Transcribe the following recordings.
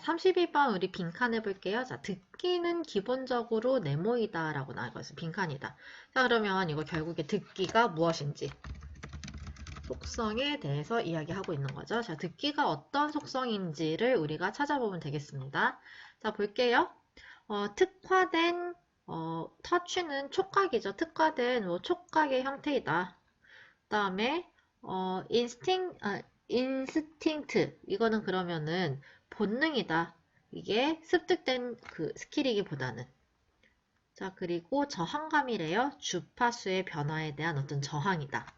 32번 우리 빈칸 해볼게요. 자, 듣기는 기본적으로 네모이다 라고 나와있어요. 빈칸이다. 자, 그러면 이거 결국에 듣기가 무엇인지 속성에 대해서 이야기하고 있는 거죠. 자, 듣기가 어떤 속성인지를 우리가 찾아보면 되겠습니다. 자, 볼게요. 어, 특화된 어, 터치는 촉각이죠. 특화된 뭐 촉각의 형태이다. 그 다음에 어, 인스팅, 아, 인스팅트 이거는 그러면은 본능이다. 이게 습득된 그 스킬이기보다는 자 그리고 저항감이래요. 주파수의 변화에 대한 어떤 저항이다.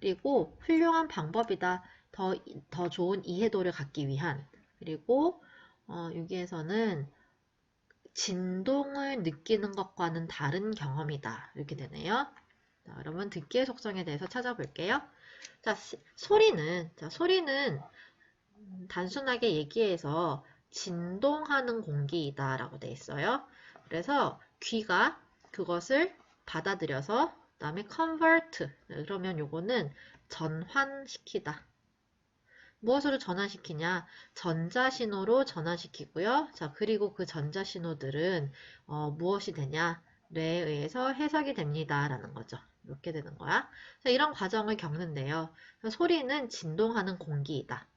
그리고 훌륭한 방법이다. 더, 더 좋은 이해도를 갖기 위한 그리고 어, 여기에서는 진동을 느끼는 것과는 다른 경험이다. 이렇게 되네요. 자, 그러면 듣기의 속성에 대해서 찾아볼게요. 자, 시, 소리는, 자, 소리는 단순하게 얘기해서 진동하는 공기이다 라고 되어 있어요. 그래서 귀가 그것을 받아들여서 그 다음에 convert 그러면 요거는 전환시키다. 무엇으로 전환시키냐? 전자신호로 전환시키고요. 자, 그리고 그 전자신호들은 어, 무엇이 되냐? 뇌에 의해서 해석이 됩니다. 라는 거죠. 이렇게 되는 거야. 자, 이런 과정을 겪는데요. 소리는 진동하는 공기이다.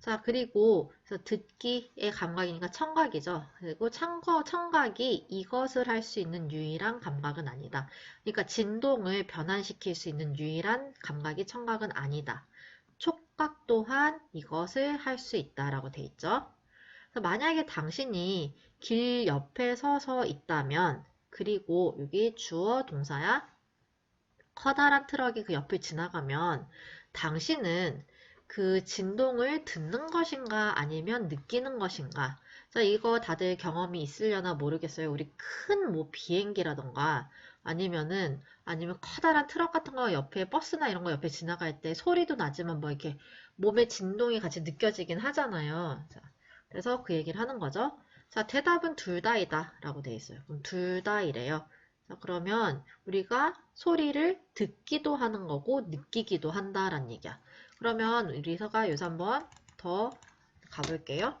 자, 그리고 듣기의 감각이니까 청각이죠. 그리고 청거, 청각이 이것을 할 수 있는 유일한 감각은 아니다. 그러니까 진동을 변환시킬 수 있는 유일한 감각이 청각은 아니다. 촉각 또한 이것을 할 수 있다라고 돼 있죠. 만약에 당신이 길 옆에 서서 있다면 그리고 여기 주어 동사야 커다란 트럭이 그 옆을 지나가면 당신은 그 진동을 듣는 것인가 아니면 느끼는 것인가. 자 이거 다들 경험이 있으려나 모르겠어요. 우리 큰 뭐 비행기라던가 아니면은 아니면 커다란 트럭 같은 거 옆에 버스나 이런 거 옆에 지나갈 때 소리도 나지만 뭐 이렇게 몸의 진동이 같이 느껴지긴 하잖아요. 자, 그래서 그 얘기를 하는 거죠. 자 대답은 둘 다이다 라고 되어 있어요. 그럼 둘 다이래요. 자, 그러면 우리가 소리를 듣기도 하는 거고 느끼기도 한다라는 얘기야. 그러면 우리 서가 요새 한번 더 가볼게요.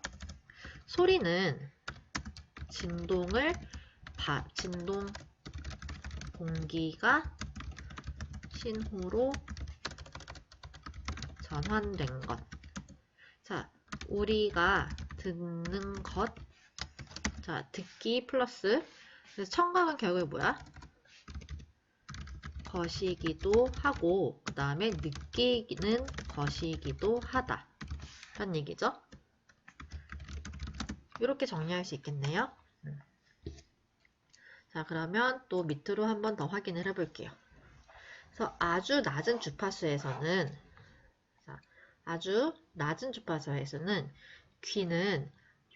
소리는 진동을 바, 진동 공기가 신호로 전환된 것. 자, 우리가 듣는 것. 자, 듣기 플러스 그래서 청각은 결국에 뭐야? 것이기도 하고 그 다음에 느끼는 것이기도 하다 라는 얘기죠. 이렇게 정리할 수 있겠네요. 음. 자 그러면 또 밑으로 한 번 더 확인을 해 볼게요. 그래서 아주 낮은 주파수에서는 자, 아주 낮은 주파수에서는 귀는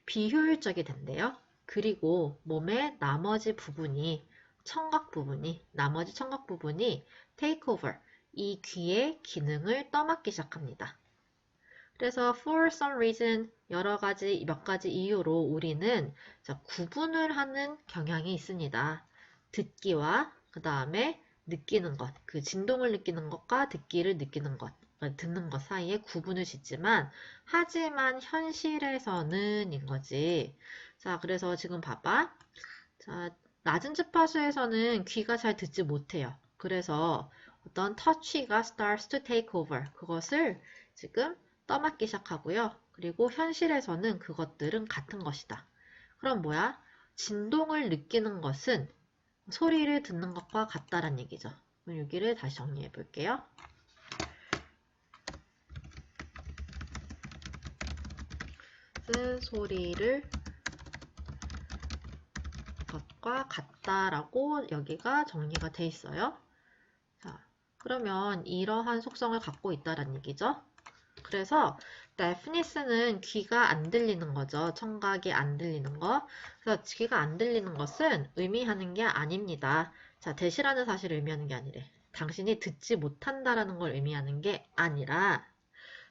비효율적이 된대요. 그리고 몸의 나머지 부분이 청각 부분이 나머지 청각 부분이 take over 이 귀의 기능을 떠맡기 시작합니다. 그래서 for some reason 여러 가지 몇 가지 이유로 우리는 자, 구분을 하는 경향이 있습니다. 듣기와 그 다음에 느끼는 것, 그 진동을 느끼는 것과 듣기를 느끼는 것, 듣는 것 사이에 구분을 짓지만 하지만 현실에서는 인 거지. 자, 그래서 지금 봐봐. 자, 낮은 주파수에서는 귀가 잘 듣지 못해요. 그래서 어떤 터치가 starts to take over. 그것을 지금 떠맡기 시작하고요. 그리고 현실에서는 그것들은 같은 것이다. 그럼 뭐야? 진동을 느끼는 것은 소리를 듣는 것과 같다란 얘기죠. 그럼 여기를 다시 정리해 볼게요. 소리를 것과 같다라고 여기가 정리가 돼 있어요. 자, 그러면 이러한 속성을 갖고 있다는 얘기죠. 그래서 deafness는 귀가 안 들리는 거죠. 청각이 안 들리는 거. 그래서 귀가 안 들리는 것은 의미하는 게 아닙니다. 자, 대시라는 사실을 의미하는 게 아니래. 당신이 듣지 못한다라는 걸 의미하는 게 아니라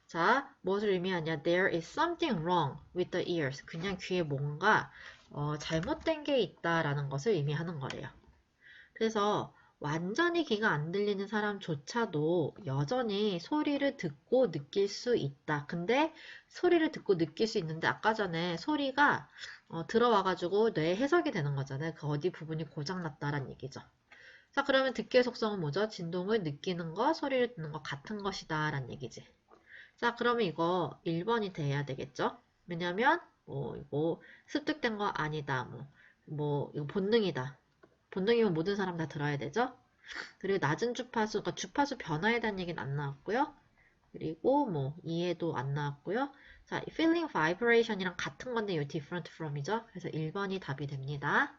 자, 무엇을 의미하냐? There is something wrong with the ears. 그냥 귀에 뭔가 어, 잘못된 게 있다라는 것을 의미하는 거래요. 그래서 완전히 귀가 안 들리는 사람조차도 여전히 소리를 듣고 느낄 수 있다. 근데 소리를 듣고 느낄 수 있는데 아까 전에 소리가 어, 들어와가지고 뇌에 해석이 되는 거잖아요. 그 어디 부분이 고장났다란 얘기죠. 자, 그러면 듣기의 속성은 뭐죠? 진동을 느끼는 거, 소리를 듣는 거 같은 것이다. 라는 얘기지. 자, 그러면 이거 1번이 돼야 되겠죠? 왜냐면, 뭐, 이거 습득된 거 아니다. 뭐, 뭐, 이거 본능이다. 본능이면 모든 사람 다 들어야 되죠? 그리고 낮은 주파수, 그러니까 주파수 변화에 대한 얘기는 안 나왔고요. 그리고 뭐, 이해도 안 나왔고요. 자, feeling vibration이랑 같은 건데 이 different from이죠? 그래서 1번이 답이 됩니다.